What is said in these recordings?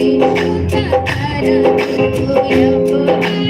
Thank you.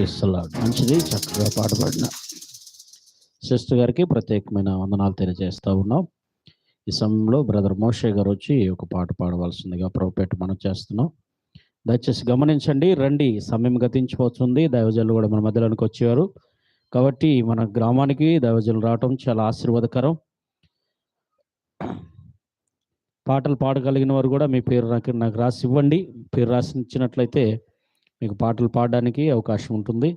అనేది చక్కగా పాటపడిన sister గారికి ప్రత్యేకమైన వందనాలు తెలియజేస్తూ ఉన్నాం. ఈ సమయంలో బ్రదర్ మోషే గారు వచ్చి ఒక పాట పాడవలసిందిగా ప్రోపేట్ మనం చేస్తున్నాం. దయచేసి గమనించండి రండి సమయం గతించిపోతుంది దైవజనులు కూడా మన మధ్యలోనికి వచ్చేవారు. కాబట్టి మన గ్రామానికి దైవజనులు రావటం చాలా ఆశీర్వాదకరం. పాటలు పాడగలిగిన వారు కూడా మీ పేరు నాకు నాకు రాసి ఇవ్వండి. పేరు రాసి ఇచ్చినట్లయితే మీకు పాటలు పాడడానికి అవకాశం ఉంటుంది.